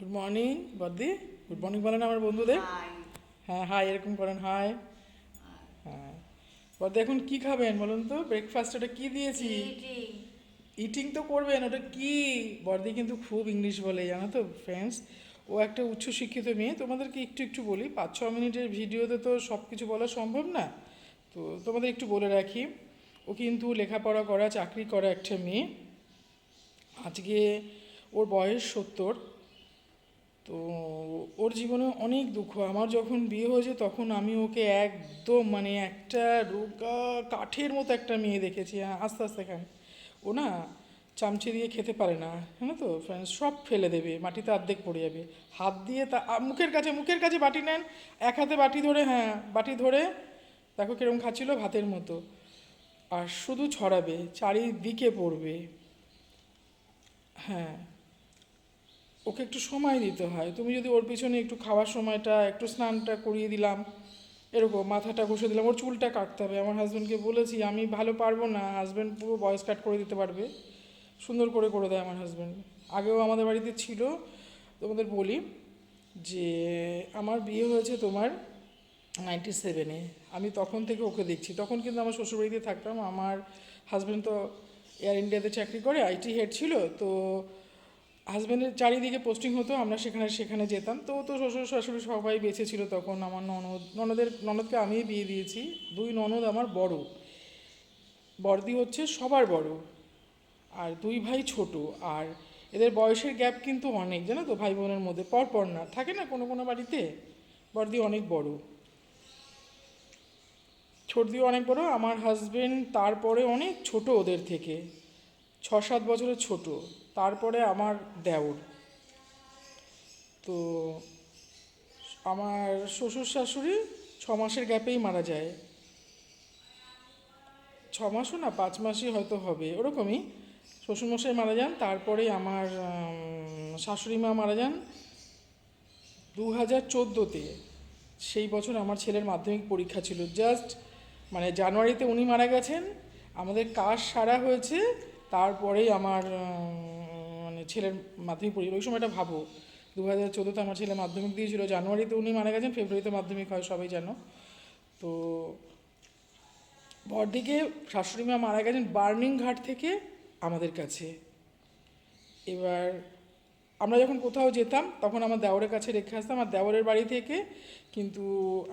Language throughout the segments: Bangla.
গুড মর্নিং বদি গুড মর্নিং বলেন আমার বন্ধুদের। হ্যাঁ হাই এরকম করেন হাই হ্যাঁ। বদি এখন কি খাবেন বলুন তো? ব্রেকফাস্ট ওটা কি দিয়েছি? ইটিং তো করবেন ওটা কি? বর্দি কিন্তু খুব ইংলিশ বলে জানো তো ফ্রেন্ডস ও একটা উচ্চশিক্ষিত মেয়ে তোমাদেরকে একটু একটু বলি পাঁচ ছ মিনিটের ভিডিওতে তো সব কিছু বলা সম্ভব না। তো তোমাদের একটু বলে রাখি ও কিন্তু লেখাপড়া করা চাকরি করা একটা মেয়ে। আজকে ওর বয়স সত্তর। তো ওর জীবনে অনেক দুঃখ। আমার যখন বিয়ে হয়েছে তখন আমি ওকে একদম মানে একটা রোগা কাঠের মতো একটা মেয়ে দেখেছি হ্যাঁ, আস্তে আস্তে খান। ও না চামচে দিয়ে খেতে পারে না হ্যাঁ তো ফ্রেন্ডস সব ফেলে দেবে মাটিতে অর্ধেক পড়ে যাবে। হাত দিয়ে তা মুখের কাছে মুখের কাছে বাটি নেন এক হাতে বাটি ধরে হ্যাঁ বাটি ধরে দেখো কীরকম খাচ্ছিল ভাতের মতো। আর শুধু ছড়াবে চারিদিকে পড়বে। হ্যাঁ ওকে একটু সময় দিতে হয়। তুমি যদি ওর পিছনে একটু খাওয়ার সময়টা, একটু স্নানটা করিয়ে দিলাম, এরকম মাথাটা ঘষে দিলাম, ওর চুলটা কাটতে হবে। আমার হাজব্যান্ডকে বলেছি, আমি ভালো পারব না হাজব্যান্ড পুরো বয়স কাট করে দিতে পারবে। সুন্দর করে করে দেয় আমার হাজব্যান্ড আগেও আমাদের বাড়িতে ছিল, তোমাদের বলি যে, আমার বিয়ে হয়েছে তোমার নাইনটি সেভেনে আমি তখন থেকে ওকে দেখছি। তখন কিন্তু আমার শ্বশুরবাড়িতে থাকতাম। আমার হাজব্যান্ড তো এয়ার ইন্ডিয়াতে চাকরি করে আইটি হেড ছিল, তো হাজব্যান্ডের চারিদিকে পোস্টিং হতো, আমরা সেখানে সেখানে যেতাম। তো তো শ্বশুর, শাশুড়ি সবাই বেঁচে ছিল তখন। আমার ননদ, ননদের, ননদকে আমিই বিয়ে দিয়েছি। দুই ননদ আমার বড়। বড়দি হচ্ছে সবার বড়। আর দুই ভাই ছোট। আর এদের বয়সের গ্যাপ কিন্তু অনেক, জানো তো? ভাই বোনের মধ্যে। পর পর না, থাকে না কোনো কোনো বাড়িতে? বড়দি অনেক বড়। ছোটদিও অনেক বড়। আমার হাজবেন্ড তারপরে অনেক ছোট ওদের থেকে। ছ সাত বছরের ছোট। তারপরে আমার দেওর। তো আমার শ্বশুর শাশুড়ি ছ মাসের গ্যাপেই মারা যায়। ছ মাসও না, পাঁচ মাসই হয়তো হবে, ওরকমই। শ্বশুরমশাই মারা যান তারপরে আমার শাশুড়ি মা মারা যান। দু হাজার চোদ্দোতে সেই বছর আমার ছেলের মাধ্যমিক পরীক্ষা ছিল। জাস্ট মানে জানুয়ারিতে উনি মারা গেছেন। আমাদের কাজ সারা হয়েছে, তারপরেই আমার ছেলের মাধ্যমিক পরীক্ষা। ওই সময়টা ভাবো দু হাজার চোদ্দোতে আমার ছেলে মাধ্যমিক দিয়েছিল, জানুয়ারিতে উনি মারা গেছেন, ফেব্রুয়ারিতে মাধ্যমিক হয়, সবাই জানো। তো বড়দিকে শাশুড়ি মা মারা গেছেন বার্নিং ঘাট থেকে আমাদের কাছে। এবার আমরা যখন কোথাও যেতাম, তখন আমার দেওরের কাছে রেখে আসতাম আমার দেওরের বাড়ি থেকে কিন্তু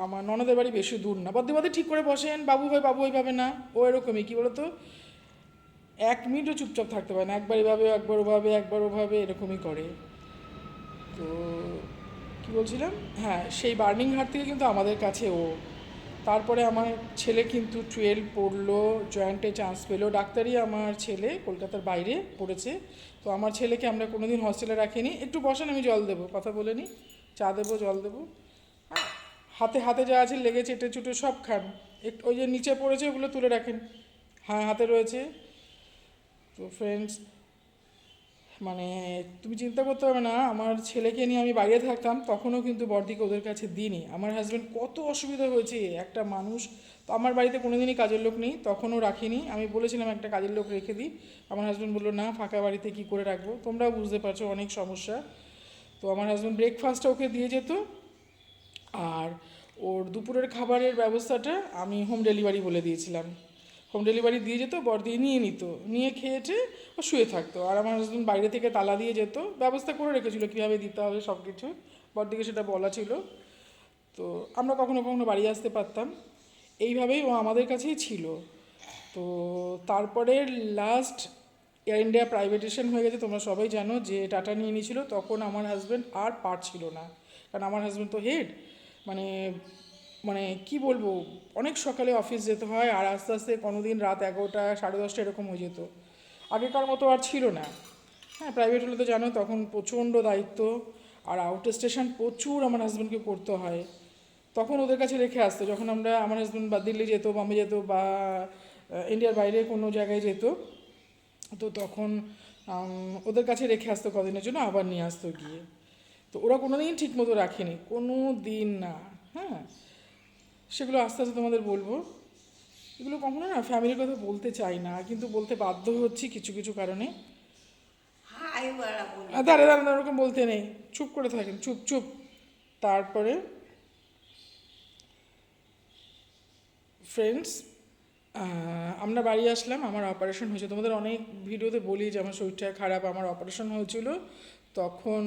আমার ননদের বাড়ি বেশি দূর না। বদ্দে বদ্দে ঠিক করে বসেন, বাবু ভাই বাবু ওইভাবে না, ও এরকমই, কী বলতো? এক মিনিটও চুপচাপ থাকতে পারে না। একবার এভাবে একবার ওভাবে একবার ওভাবে এরকমই করে। তো কি বলছিলাম? হ্যাঁ সেই বার্নিং ঘাট থেকে কিন্তু আমাদের কাছে ও। তারপরে আমার ছেলে কিন্তু টুয়েলভ পড়ল জয়েন্টে চান্স পেল। ডাক্তারি আমার ছেলে কলকাতার বাইরে পড়েছে। তো আমার ছেলেকে আমরা কোনো দিন হস্টেলে রাখিনি। একটু বসেন আমি জল দেবো। কথা বলে নিই চা দেবো জল দেবো। হ্যাঁ, হাতে হাতে যা আছে লেগে চেটে চুটে সব খান। একটু ওই যে নিচে পড়েছে ওগুলো তুলে রাখেন। হ্যাঁ হাতে রয়েছে। তো ফ্রেন্ডস মানে তুমি চিন্তা করতে হবে না, আমার ছেলেকে নিয়ে আমি বাইরে থাকতাম, তখনও কিন্তু বড়দিকে ওদের কাছে দিইনি। আমার হাজব্যান্ড কত অসুবিধা হয়েছে, একটা মানুষ, তো আমার বাড়িতে কোনো দিনই কাজের লোক নেই, তখনও রাখিনি। আমি বলেছিলাম, একটা কাজের লোক রেখে দিই। আমার হাজব্যান্ড বলল, না, ফাঁকা বাড়িতে কী করে রাখব? তোমরাও বুঝতে পারছ অনেক সমস্যা। তো আমার হাজব্যান্ড ব্রেকফাস্টটা ওকে দিয়ে যেত। আর ওর দুপুরের খাবারের ব্যবস্থাটা আমি হোম ডেলিভারি বলে দিয়েছিলাম। হোম ডেলিভারি দিয়ে যেত বড়দি নিয়ে নিত। নিয়ে খেয়েছে ও শুয়ে থাকতো। আর আমার হাজব্যান্ড বাইরে থেকে তালা দিয়ে যেত। ব্যবস্থা করে রেখেছিল কীভাবে দিতে হবে সব কিছু বড়দিকে সেটা বলা ছিল। তো আমরা কখনো কখনো বাড়ি আসতে পারতাম। এইভাবেই ও আমাদের কাছেই ছিল। তো তারপরে লাস্ট এয়ার ইন্ডিয়া প্রাইভেটেশন হয়ে গেছে, তোমরা সবাই জানো যে টাটা নিয়ে নিয়েছিল, তখন আমার হাজব্যান্ড আর পারছিল না। কারণ আমার হাজব্যান্ড তো হেড মানে মানে কি বলব, অনেক সকালে অফিস যেতে হয় আর আস্তে আস্তে কোনোদিন রাত এগারোটা, সাড়ে দশটা এরকম হয়ে যেত। আগেকার মতো আর ছিল না। হ্যাঁ প্রাইভেট হলে তো জানো তখন প্রচণ্ড দায়িত্ব আর আউট স্টেশন প্রচুর আমার হাজব্যান্ডকে করতে হয়। তখন ওদের কাছে রেখে আসতো, যখন আমরা আমার হাজব্যান্ড বা দিল্লি যেত বম্বে যেত বা ইন্ডিয়ার বাইরে কোনো জায়গায় যেত, তো তখন ওদের কাছে রেখে আসতো কদিনের জন্য, আবার নিয়ে আসতো গিয়ে। তো ওরা কোনো দিন ঠিক মতো রাখেনি, কোনো দিন না। হ্যাঁ সেগুলো আস্তে আস্তে তোমাদের বলব। এগুলো কখনো না ফ্যামিলির কথা বলতে চাই না কিন্তু বলতে বাধ্য হচ্ছি কিছু কিছু কারণে। দাঁড়া দাঁড়া ওরকম বলতে নেই। চুপ করে থাকেন চুপ চুপ। তারপরে ফ্রেন্ডস আমরা বাড়ি আসলাম আমার অপারেশন হয়েছে। তোমাদের অনেক ভিডিওতে বলি যে আমার শরীরটা খারাপ আমার অপারেশন হয়েছিল। তখন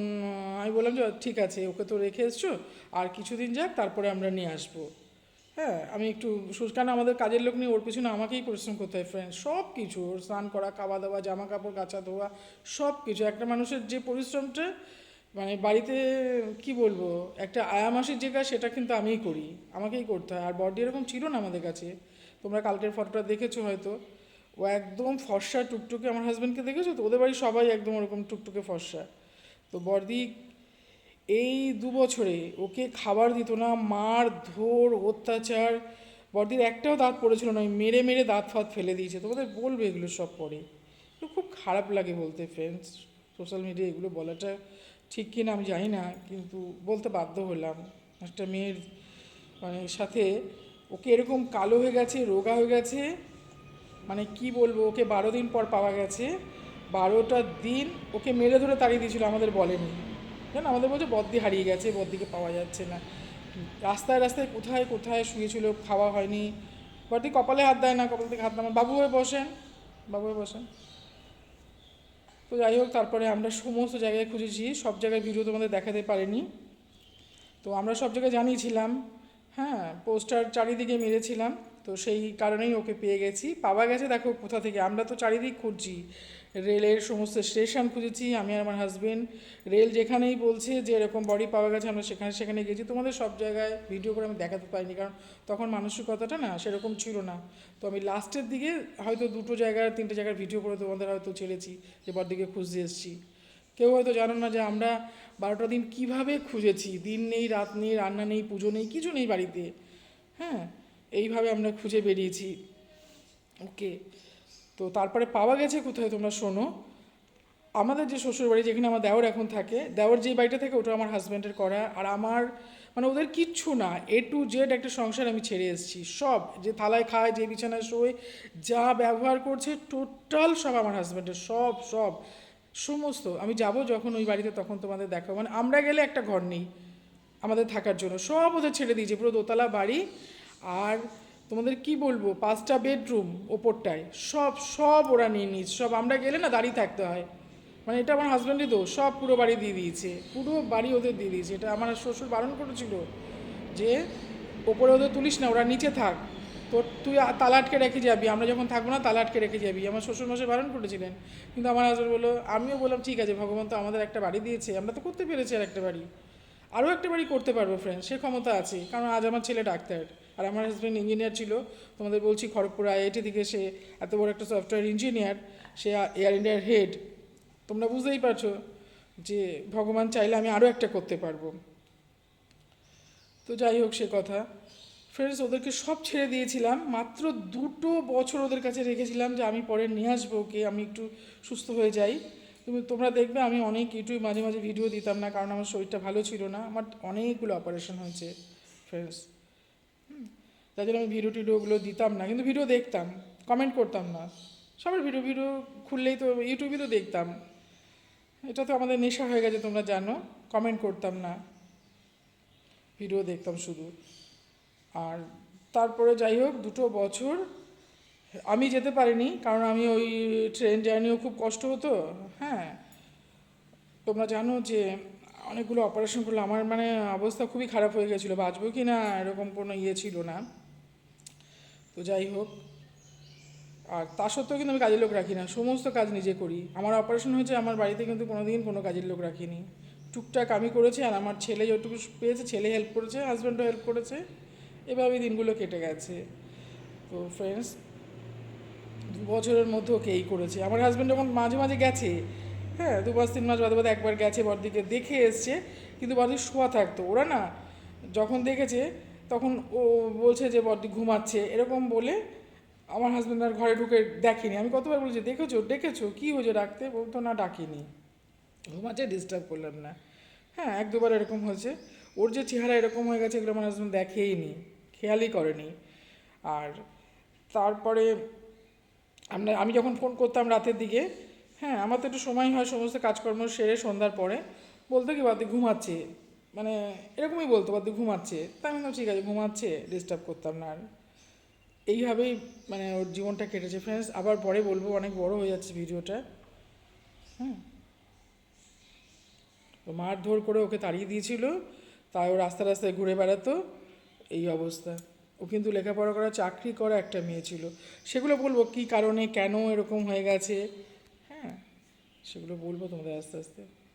আমি বললাম যে ঠিক আছে ওকে তো রেখে এসছো। আর কিছুদিন যাক তারপরে আমরা নিয়ে আসব। হ্যাঁ আমি একটু সু- কেন আমাদের কাজের লোক নিয়ে ওর পিছনে আমাকেই পরিশ্রম করতে হয় ফ্রেন্ড সব কিছু ওর স্নান করা খাওয়া দাওয়া জামা কাপড় কাচা ধোয়া সব কিছু একটা মানুষের যে পরিশ্রমটা মানে বাড়িতে কি বলব, একটা আয়া মাসির যে কাজ, সেটা কিন্তু আমিই করি, আমাকেই করতে হয়। আর বডি এরকম ছিল না আমাদের কাছে। তোমরা কালকের ফটোটা দেখেছ হয়তো। ও একদম ফর্সা, টুকটুকে, আমার হাজব্যান্ডকে দেখেছ? তো ওদের বাড়ির সবাই একদম ওরকম টুকটুকে ফর্সা। তো বর্দি এই দু বছরে ওকে খাবার দিত না, মার ধর, অত্যাচার। বর্দির একটাও দাঁত পড়েছিল না মেরে মেরে দাঁত ফাত ফেলে দিয়েছে। তোমাদের বলবে এগুলো সব পরে। এগুলো খুব খারাপ লাগে বলতে ফ্রেন্ডস সোশ্যাল মিডিয়া এগুলো বলাটা ঠিক কিনা আমি জানি না, কিন্তু বলতে বাধ্য হলাম। একটা মেয়ের মানে সাথে ওকে এরকম কালো হয়ে গেছে, রোগা হয়ে গেছে মানে কি বলব, ওকে বারো দিন পর পাওয়া গেছে। বারোটা দিন ওকে মেরে ধরে তাড়িয়ে দিয়েছিল, আমাদের বলেনি। জানো আমাদের বলছে বদ্দি হারিয়ে গেছে, বদ্দিকে পাওয়া যাচ্ছে না। রাস্তায় রাস্তায় কোথায় কোথায় শুয়েছিল, খাওয়া হয়নি। বদ্দি কপালে হাত দেয় না, কপাল থেকে হাত দেয় বাবু হয়ে বসেন, বাবু হয়ে বসেন। তো যাই হোক, তারপরে আমরা সমস্ত জায়গায় খুঁজেছি, সব জায়গায় ভিডিও তোমাদের দেখাতে পারিনি। তো আমরা সব জায়গায় জানিয়েছিলাম হ্যাঁ পোস্টার চারিদিকে মেরেছিলাম। তো সেই কারণেই ওকে পেয়ে গেছি। পাওয়া গেছে দেখো কোথা থেকে। আমরা তো চারিদিক খুঁজছি। রেলের সমস্ত স্টেশন খুঁজেছি, আমি আর আমার হাজব্যান্ড রেল যেখানেই বলছে যে এরকম বডি পাওয়া গেছে, আমরা সেখানে সেখানে গেছি। তোমাদের সব জায়গায় ভিডিও করে আমি দেখাতে পারিনি, কারণ তখন মানসিকতাটা না সেরকম ছিল না। তো আমি লাস্টের দিকে হয়তো দুটো জায়গায় তিনটে জায়গার ভিডিও করে তোমাদের হয়তো ছেড়েছি, যে বডিকে খুঁজতে এসেছি। কেউ হয়তো জানো না যে আমরা বারোটা দিন কীভাবে খুঁজেছি? দিন নেই, রাত নেই, রান্না নেই, পুজো নেই, কিছু নেই বাড়িতে। হ্যাঁ? এইভাবে আমরা খুঁজে বেরিয়েছি। ওকে তো তারপরে পাওয়া গেছে কোথায় তোমরা শোনো? আমাদের যে শ্বশুর বাড়ি যেখানে আমার দেওর এখন থাকে, দেওর যে বাড়িটা থাকে ওটা আমার হাজব্যান্ডের করা। আর আমার মানে ওদের কিচ্ছু না। এ টু জেড একটা সংসার আমি ছেড়ে এসেছি। সব, যে থালায় খায়, যে বিছানায় শোয়, যা ব্যবহার করছে টোটাল সব আমার হাজব্যান্ডের সব সব। সমস্ত। আমি যাব যখন ওই বাড়িতে, তখন তোমাদের দেখাবো। মানে আমরা গেলে একটা ঘর নেই আমাদের থাকার জন্য। সব ওদের ছেড়ে দিয়েছে। পুরো দোতলা বাড়ি আর তোমাদের কি বলব? পাঁচটা বেডরুম ওপরটায়। সব সব ওরা নিয়ে নিয়েছে। সব আমরা গেলে না দাঁড়িয়ে থাকতে হয়। মানে এটা আমার হাজব্যান্ডই তো সব পুরো বাড়ি দিয়ে দিয়েছে। পুরো বাড়ি ওদের দিয়ে দিয়েছে। এটা আমার শ্বশুর বারণ করেছিল যে, ওপরে ওদের তুলিস না, ওরা নিচে থাক। তো তুই তালা আটকে রেখে যাবি। আমরা যখন থাকব না, তালা আটকে রেখে যাবি। আমার শ্বশুর মশাই বারণ করেছিলেন। কিন্তু আমার হাজব্যান্ড বলল, আমিও বললাম, ঠিক আছে, ভগবান তো আমাদের একটা বাড়ি দিয়েছে। আমরা তো করতে পেরেছি আর একটা বাড়ি। আরও একটা বাড়ি করতে পারব ফ্রেন্ড সে ক্ষমতা আছে। কারণ আজ আমার ছেলে ডাক্তার। আর আমার হাজব্যান্ড ইঞ্জিনিয়ার ছিল, তোমাদের বলছি খড়গপুর আইআইটি থেকে সে এত বড় একটা সফটওয়্যার ইঞ্জিনিয়ার সে এয়ার ইন্ডিয়ার হেড তোমরা বুঝতেই পারছ যে ভগবান চাইলে আমি আরও একটা করতে পারব। তো যাই হোক সে কথা। ফ্রেন্ডস ওদেরকে সব ছেড়ে দিয়েছিলাম। মাত্র দুটো বছর ওদের কাছে রেখেছিলাম যে আমি পরে নিয়ে আসব, ওকে আমি একটু সুস্থ হয়ে যাই। তুমি, তোমরা দেখবে আমি অনেক ইউটিউব মাঝে মাঝে ভিডিও দিতাম না, কারণ আমার শরীরটা ভালো ছিল না। আমার অনেকগুলো অপারেশন হয়েছে ফ্রেন্ডস যার জন্য আমি ভিডিও টিডিওগুলো দিতাম না, কিন্তু ভিডিও দেখতাম কমেন্ট করতাম না। সবার ভিডিও ভিডিও খুললেই তো ইউটিউবে তো দেখতাম। এটা তো আমাদের নেশা হয়ে গেছে, তোমরা জানো কমেন্ট করতাম না। ভিডিও দেখতাম শুধু। আর তারপরে যাই হোক, দুটো বছর আমি যেতে পারিনি, কারণ আমি ওই ট্রেন জার্নিও খুব কষ্ট হতো হ্যাঁ। তোমরা জানো যে অনেকগুলো অপারেশন করলে আমার মানে অবস্থা খুবই খারাপ হয়ে গেছিল, বাঁচবো কি না এরকম কোনো ইয়ে ছিল না। তো যাই হোক, আর তা সত্ত্বেও কিন্তু আমি কাজের লোক রাখি না, সমস্ত কাজ নিজে করি। আমার অপারেশন হয়েছে, আমার বাড়িতে কিন্তু কোনো দিন কোনো কাজের লোক রাখিনি। টুকটাক আমি করেছি, আর আমার ছেলে যেটুকু পেয়েছে, ছেলে হেল্প করেছে হাজব্যান্ডও হেল্প করেছে, এভাবে দিনগুলো কেটে গেছে। তো ফ্রেন্ডস দু বছরের মধ্যে ওকে এই করেছে। আমার হাজব্যান্ড যখন মাঝে মাঝে গেছে হ্যাঁ দু মাস তিন মাস বাদে বাদে একবার গেছে বড়দিকে দেখে এসছে, কিন্তু বড়দি শোয়া থাকতো। ওরা না, যখন দেখেছে তখন ও বলছে যে, বড়দি ঘুমাচ্ছে। এরকম বলে আমার হাজব্যান্ড আর ঘরে ঢুকে দেখেনি। আমি কতবার বলছি, দেখেছ? ডেকেছো কী হয়েছে? ডাকতে? বলতো, না, ডাকিনি। ঘুমাচ্ছে ডিস্টার্ব করলাম না। হ্যাঁ এক দুবার এরকম হয়েছে। ওর যে চেহারা এরকম হয়ে গেছে, এগুলো আমার হাজব্যান্ড দেখেই নি খেয়ালই করেনি। আর তারপরে আমরা, আমি যখন ফোন করতাম রাতের দিকে হ্যাঁ আমার তো একটু সময় হয়, সমস্ত কাজকর্ম সেরে সন্ধ্যার পরে, বলতো কি বাদ ঘুমাচ্ছে। মানে এরকমই বলতো, বাদ ঘুমাচ্ছে। তা আমি ঠিক আছে, ঘুমাচ্ছে ডিস্টার্ব করতাম না আর। এইভাবেই মানে ওর জীবনটা কেটেছে। ফ্রেন্ডস আবার পরে বলব, অনেক বড় হয়ে যাচ্ছে ভিডিওটা। হ্যাঁ। তো মারধর করে ওকে তাড়িয়ে দিয়েছিল, তাই ও রাস্তা রাস্তায় ঘুরে বেড়াতো। এই অবস্থা। ও কিন্তু লেখাপড়া করা, চাকরি করা একটা মেয়ে ছিল। সেগুলো বলব, কী কারণে, কেন এরকম হয়ে গেছে? হ্যাঁ সেগুলো বলব তোমাদের আস্তে আস্তে।